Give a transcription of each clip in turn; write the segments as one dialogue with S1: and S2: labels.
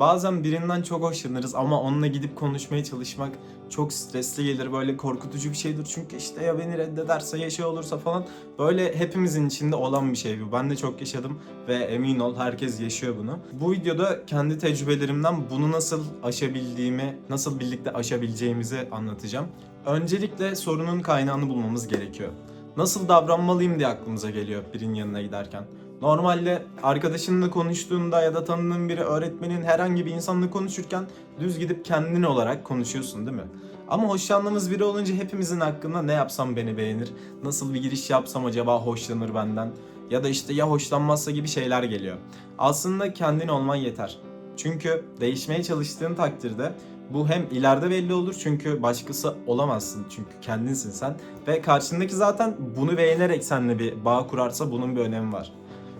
S1: Bazen birinden çok hoşlanırız ama onunla gidip konuşmaya çalışmak çok stresli gelir. Böyle korkutucu bir şeydir. Çünkü işte ya beni reddederse ya şey olursa falan. Böyle hepimizin içinde olan bir şey bu. Ben de çok yaşadım ve emin ol herkes yaşıyor bunu. Bu videoda kendi tecrübelerimden bunu nasıl aşabildiğimi, nasıl birlikte aşabileceğimizi anlatacağım. Öncelikle sorunun kaynağını bulmamız gerekiyor. Nasıl davranmalıyım diye aklımıza geliyor birinin yanına giderken. Normalde arkadaşınla konuştuğunda ya da tanıdığın biri öğretmenin herhangi bir insanla konuşurken düz gidip kendin olarak konuşuyorsun değil mi? Ama hoşlandığımız biri olunca hepimizin hakkında ne yapsam beni beğenir, nasıl bir giriş yapsam acaba hoşlanır benden ya da işte ya hoşlanmazsa gibi şeyler geliyor. Aslında kendin olman yeter. Çünkü değişmeye çalıştığın takdirde bu hem ileride belli olur çünkü başkası olamazsın çünkü kendinsin sen ve karşındaki zaten bunu beğenerek seninle bir bağ kurarsa bunun bir önemi var.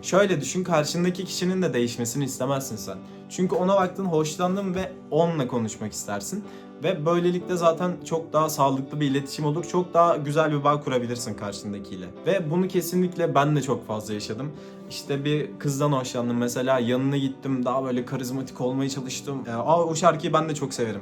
S1: Şöyle düşün karşındaki kişinin de değişmesini istemezsin sen. Çünkü ona baktın hoşlandın ve onunla konuşmak istersin. Ve böylelikle zaten çok daha sağlıklı bir iletişim olur. Çok daha güzel bir bağ kurabilirsin karşındakiyle. Ve bunu kesinlikle ben de çok fazla yaşadım. İşte bir kızdan hoşlandım mesela yanına gittim daha böyle karizmatik olmaya çalıştım. Ee, Aa, o şarkıyı ben de çok severim.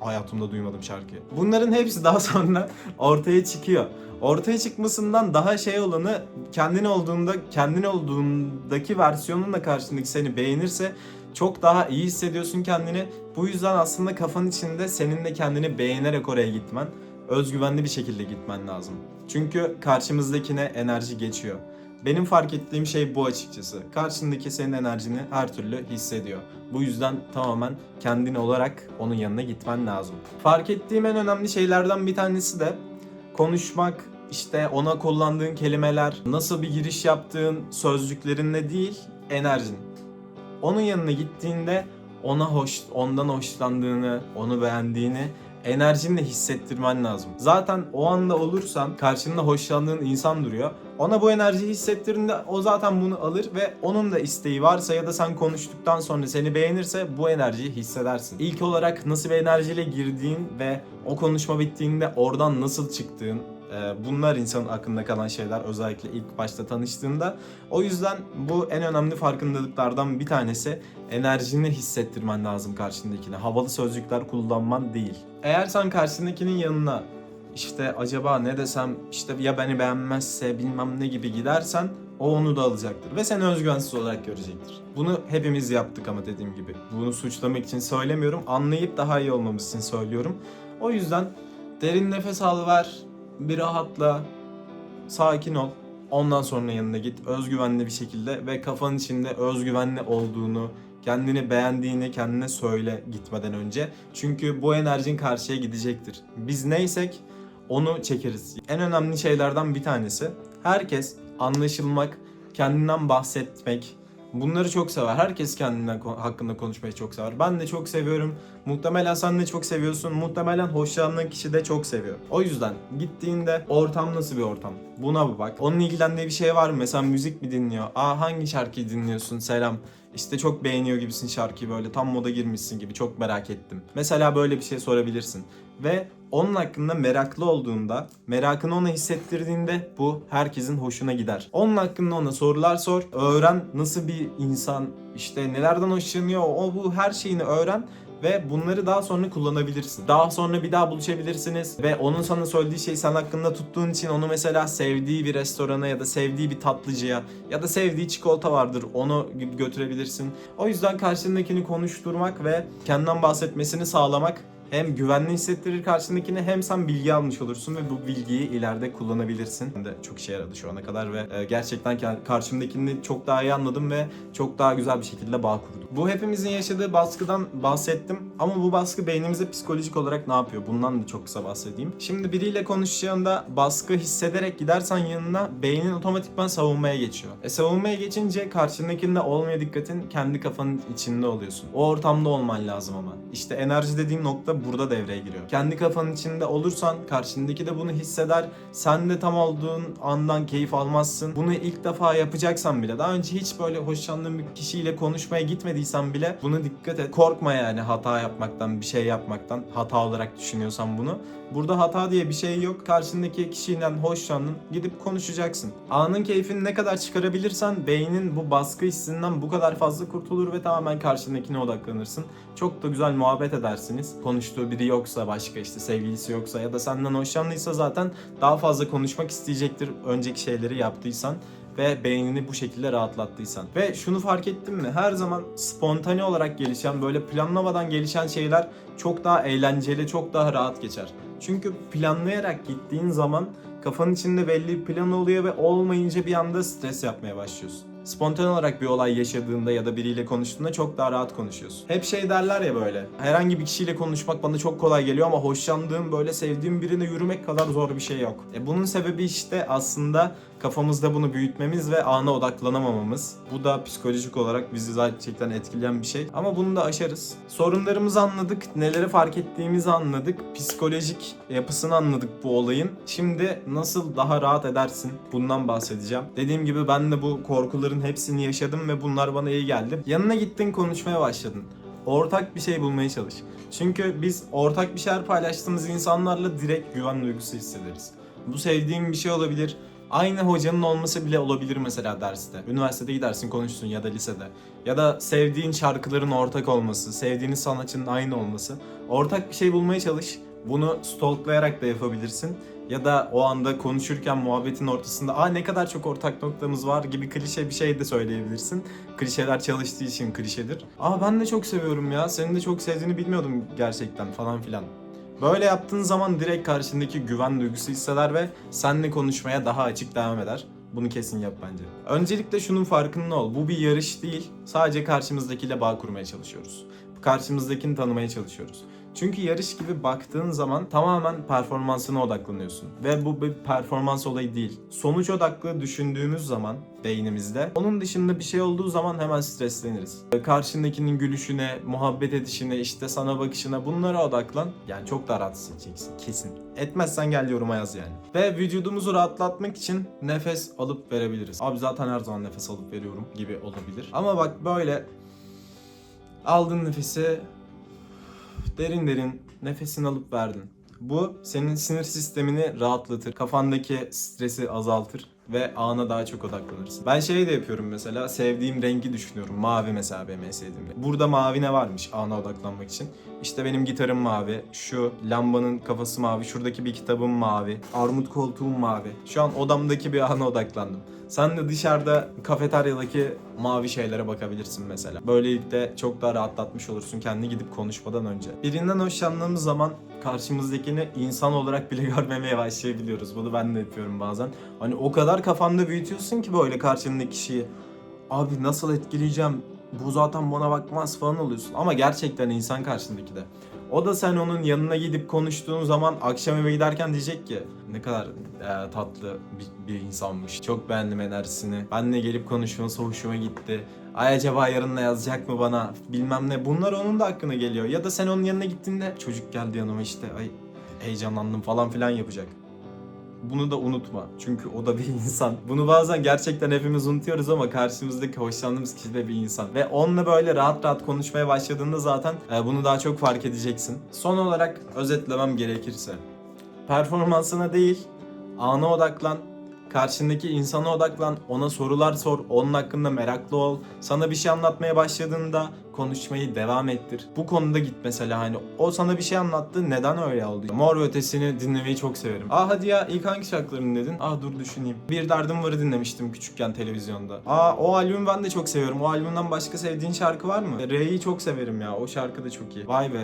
S1: Hayatımda duymadım şarkıyı. Bunların hepsi daha sonra ortaya çıkıyor. Ortaya çıkmasından daha şey olanı kendin olduğunda kendin olduğundaki versiyonunla karşındaki seni beğenirse çok daha iyi hissediyorsun kendini. Bu yüzden aslında kafanın içinde senin de kendini beğenerek oraya gitmen, özgüvenli bir şekilde gitmen lazım. Çünkü karşımızdakine enerji geçiyor. Benim fark ettiğim şey bu açıkçası. Karşındaki senin enerjini her türlü hissediyor. Bu yüzden tamamen kendin olarak onun yanına gitmen lazım. Fark ettiğim en önemli şeylerden bir tanesi de konuşmak, işte ona kullandığın kelimeler, nasıl bir giriş yaptığın sözcüklerinle değil, enerjin. Onun yanına gittiğinde ona hoş, ondan hoşlandığını, onu beğendiğini enerjinle hissettirmen lazım. Zaten o anda olursan karşında hoşlandığın insan duruyor. Ona bu enerjiyi hissettirdiğinde o zaten bunu alır ve onun da isteği varsa ya da sen konuştuktan sonra seni beğenirse bu enerjiyi hissedersin. İlk olarak nasıl bir enerjiyle girdiğin ve o konuşma bittiğinde oradan nasıl çıktığın e, Bunlar insanın aklında kalan şeyler özellikle ilk başta tanıştığında. O yüzden bu en önemli farkındalıklardan bir tanesi enerjini hissettirmen lazım karşındakine. Havalı sözcükler kullanman değil. Eğer sen karşındakinin yanına işte acaba ne desem işte ya beni beğenmezse bilmem ne gibi gidersen o onu da alacaktır ve seni özgüvensiz olarak görecektir. Bunu hepimiz yaptık ama dediğim gibi. Bunu suçlamak için söylemiyorum. Anlayıp daha iyi olmamız için söylüyorum. O yüzden derin nefes al ver. Bir rahatla. Sakin ol. Ondan sonra yanına git. Özgüvenli bir şekilde ve kafanın içinde özgüvenli olduğunu, kendini beğendiğini kendine söyle gitmeden önce. Çünkü bu enerjin karşıya gidecektir. Biz neysek onu çekeriz. En önemli şeylerden bir tanesi herkes anlaşılmak, kendinden bahsetmek, Bunları çok sever. Herkes kendinden hakkında konuşmayı çok sever. Ben de çok seviyorum. Muhtemelen sen de çok seviyorsun. Muhtemelen hoşlandığın kişi de çok seviyor. O yüzden gittiğinde ortam nasıl bir ortam? Buna bir bak. Onun ilgilendiği bir şey var mı? Mesela müzik mi dinliyor? Aa hangi şarkıyı dinliyorsun? Selam. İşte çok beğeniyor gibisin şarkıyı böyle tam moda girmişsin gibi çok merak ettim. Mesela böyle bir şey sorabilirsin. Ve onun hakkında meraklı olduğunda, merakını ona hissettirdiğinde bu herkesin hoşuna gider. Onun hakkında ona sorular sor, öğren nasıl bir insan, işte nelerden hoşlanıyor, o bu her şeyini öğren ve bunları daha sonra kullanabilirsin. Daha sonra bir daha buluşabilirsiniz ve onun sana söylediği şeyi sen hakkında tuttuğun için onu mesela sevdiği bir restorana ya da sevdiği bir tatlıcıya ya da sevdiği çikolata vardır onu götürebilirsin. O yüzden karşındakini konuşturmak ve kendinden bahsetmesini sağlamak hem güvenli hissettirir karşındakine hem sen bilgi almış olursun ve bu bilgiyi ileride kullanabilirsin. Ben de çok işe yaradı şu ana kadar ve e, gerçekten karşımdakini çok daha iyi anladım ve çok daha güzel bir şekilde bağ kurdum. Bu hepimizin yaşadığı baskıdan bahsettim ama bu baskı beynimize psikolojik olarak ne yapıyor? Bundan da çok kısa bahsedeyim. Şimdi biriyle konuşacağında baskı hissederek gidersen yanına beynin otomatikman savunmaya geçiyor. E savunmaya geçince karşındakinde olmaya dikkatin kendi kafanın içinde oluyorsun. O ortamda olman lazım ama. İşte enerji dediğim nokta da burada devreye giriyor. Kendi kafanın içinde olursan karşındaki de bunu hisseder. Sen de tam olduğun andan keyif almazsın. Bunu ilk defa yapacaksan bile daha önce hiç böyle hoşlandığın bir kişiyle konuşmaya gitmediysen bile bunu dikkat et. Korkma yani hata yapmaktan, bir şey yapmaktan. Hata olarak düşünüyorsan bunu. Burada hata diye bir şey yok. Karşındaki kişiden hoşlandın, gidip konuşacaksın. Anın keyfini ne kadar çıkarabilirsen beynin bu baskı hissinden bu kadar fazla kurtulur ve tamamen karşındakine odaklanırsın. Çok da güzel muhabbet edersiniz. Konuştuğu biri yoksa başka işte sevgilisi yoksa ya da senden hoşlandıysa zaten daha fazla konuşmak isteyecektir önceki şeyleri yaptıysan ve beynini bu şekilde rahatlattıysan. Ve şunu fark ettin mi? Her zaman spontane olarak gelişen, böyle planlamadan gelişen şeyler çok daha eğlenceli, çok daha rahat geçer. Çünkü planlayarak gittiğin zaman kafanın içinde belli bir plan oluyor ve olmayınca bir anda stres yapmaya başlıyorsun. Spontane olarak bir olay yaşadığında ya da biriyle konuştuğunda çok daha rahat konuşuyorsun. Hep şey derler ya böyle. Herhangi bir kişiyle konuşmak bana çok kolay geliyor ama hoşlandığım, böyle sevdiğim birine yürümek kadar zor bir şey yok. E bunun sebebi işte aslında kafamızda bunu büyütmemiz ve ana odaklanamamamız. Bu da psikolojik olarak bizi gerçekten etkileyen bir şey. Ama bunu da aşarız. Sorunlarımızı anladık, neleri fark ettiğimizi anladık, psikolojik yapısını anladık bu olayın. Şimdi nasıl daha rahat edersin? Bundan bahsedeceğim. Dediğim gibi ben de bu korkuların hepsini yaşadım ve bunlar bana iyi geldi. Yanına gittin konuşmaya başladın. Ortak bir şey bulmaya çalış. Çünkü biz ortak bir şeyler paylaştığımız insanlarla direkt güven duygusu hissederiz. Bu sevdiğim bir şey olabilir. Aynı hocanın olması bile olabilir mesela derste. Üniversitede gidersin konuşsun ya da lisede. Ya da sevdiğin şarkıların ortak olması, sevdiğiniz sanatçının aynı olması. Ortak bir şey bulmaya çalış. Bunu stalklayarak da yapabilirsin. Ya da o anda konuşurken muhabbetin ortasında aa ne kadar çok ortak noktamız var gibi klişe bir şey de söyleyebilirsin. Klişeler çalıştığı için klişedir. Aa ben de çok seviyorum ya. Senin de çok sevdiğini bilmiyordum gerçekten falan filan. Böyle yaptığın zaman direkt karşındaki güven duygusu hisseder ve seninle konuşmaya daha açık devam eder. Bunu kesin yap bence. Öncelikle şunun farkında ol. Bu bir yarış değil. Sadece karşımızdakiyle bağ kurmaya çalışıyoruz. Karşımızdakini tanımaya çalışıyoruz. Çünkü yarış gibi baktığın zaman tamamen performansına odaklanıyorsun. Ve bu bir performans olayı değil. Sonuç odaklı düşündüğümüz zaman beynimizde onun dışında bir şey olduğu zaman hemen stresleniriz. Karşındakinin gülüşüne, muhabbet edişine, işte sana bakışına bunlara odaklan. Yani çok daha rahat hissedeceksin kesin. Etmezsen gel yoruma yaz yani. Ve vücudumuzu rahatlatmak için nefes alıp verebiliriz. Abi zaten her zaman nefes alıp veriyorum gibi olabilir. Ama bak böyle aldın nefesi derin derin nefesini alıp verdin. Bu senin sinir sistemini rahatlatır, kafandaki stresi azaltır ve ana daha çok odaklanırsın. Ben şey de yapıyorum mesela, sevdiğim rengi düşünüyorum. Mavi mesela benim en sevdiğim. Burada mavi ne varmış ana odaklanmak için? İşte benim gitarım mavi, şu lambanın kafası mavi, şuradaki bir kitabım mavi, armut koltuğum mavi. Şu an odamdaki bir ana odaklandım. Sen de dışarıda kafeteryadaki mavi şeylere bakabilirsin mesela. Böylelikle çok daha rahatlatmış olursun kendini gidip konuşmadan önce. Birinden hoşlandığımız zaman karşımızdakini insan olarak bile görmemeye başlayabiliyoruz. Bunu ben de yapıyorum bazen. Hani o kadar kafanda büyütüyorsun ki böyle karşındaki kişiyi. Abi nasıl etkileyeceğim? Bu zaten bana bakmaz falan oluyorsun. Ama gerçekten insan karşındaki de. O da sen onun yanına gidip konuştuğun zaman akşam eve giderken diyecek ki ne kadar e, tatlı bir, bir insanmış. Çok beğendim enerjisini. Benle gelip konuşması hoşuma gitti. Ay acaba yarın ne yazacak mı bana bilmem ne. Bunlar onun da hakkına geliyor. Ya da sen onun yanına gittiğinde çocuk geldi yanıma işte ay heyecanlandım falan filan yapacak. Bunu da unutma. Çünkü o da bir insan. Bunu bazen gerçekten hepimiz unutuyoruz ama karşımızdaki hoşlandığımız kişi de bir insan. Ve onunla böyle rahat rahat konuşmaya başladığında zaten e, bunu daha çok fark edeceksin. Son olarak özetlemem gerekirse. Performansına değil, ana odaklan. Karşındaki insana odaklan, ona sorular sor, onun hakkında meraklı ol. Sana bir şey anlatmaya başladığında konuşmayı devam ettir. Bu konuda git mesela hani o sana bir şey anlattı neden öyle oldu? Mor ve Ötesi'ni dinlemeyi çok severim. Aa hadi ya ilk hangi şarkılarını dinledin? Aa dur düşüneyim. Bir Derdim Var'ı dinlemiştim küçükken televizyonda. Aa o albümü ben de çok seviyorum. O albümden başka sevdiğin şarkı var mı? R'yi çok severim ya. O şarkı da çok iyi. Vay be.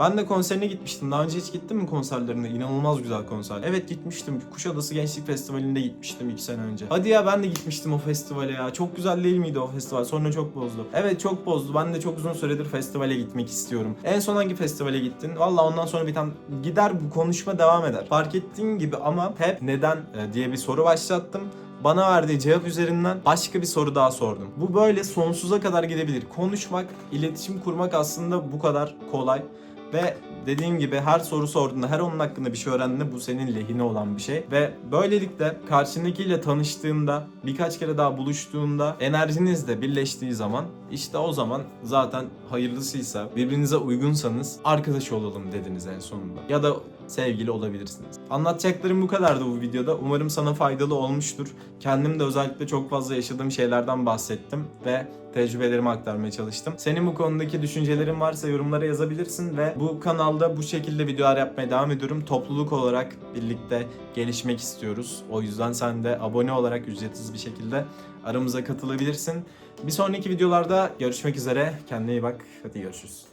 S1: Ben de konserine gitmiştim. Daha önce hiç gittin mi konserlerine? İnanılmaz güzel konser. Evet gitmiştim. Kuşadası Gençlik Festivali'nde gitmiştim 2 sene önce. Hadi ya ben de gitmiştim o festivale ya. Çok güzel değil miydi o festival? Sonra çok bozdu. Evet çok bozdu. Ben de çok uzun süredir festivale gitmek istiyorum. En son hangi festivale gittin? Valla ondan sonra bir tane gider bu konuşma devam eder. Fark ettiğin gibi ama hep neden e, diye bir soru başlattım bana verdiği cevap üzerinden başka bir soru daha sordum. Bu böyle sonsuza kadar gidebilir. Konuşmak, iletişim kurmak aslında bu kadar kolay. Ve dediğim gibi her soru sorduğunda, her onun hakkında bir şey öğrendiğinde bu senin lehine olan bir şey. Ve böylelikle karşındakiyle tanıştığında, birkaç kere daha buluştuğunda, enerjiniz de birleştiği zaman işte o zaman zaten hayırlısıysa, birbirinize uygunsanız arkadaş olalım dediniz en sonunda. Ya da sevgili olabilirsiniz. Anlatacaklarım bu kadardı bu videoda. Umarım sana faydalı olmuştur. Kendim de özellikle çok fazla yaşadığım şeylerden bahsettim ve tecrübelerimi aktarmaya çalıştım. Senin bu konudaki düşüncelerin varsa yorumlara yazabilirsin ve bu kanalda bu şekilde videolar yapmaya devam ediyorum. Topluluk olarak birlikte gelişmek istiyoruz. O yüzden sen de abone olarak ücretsiz bir şekilde aramıza katılabilirsin. Bir sonraki videolarda görüşmek üzere. Kendine iyi bak. Hadi görüşürüz.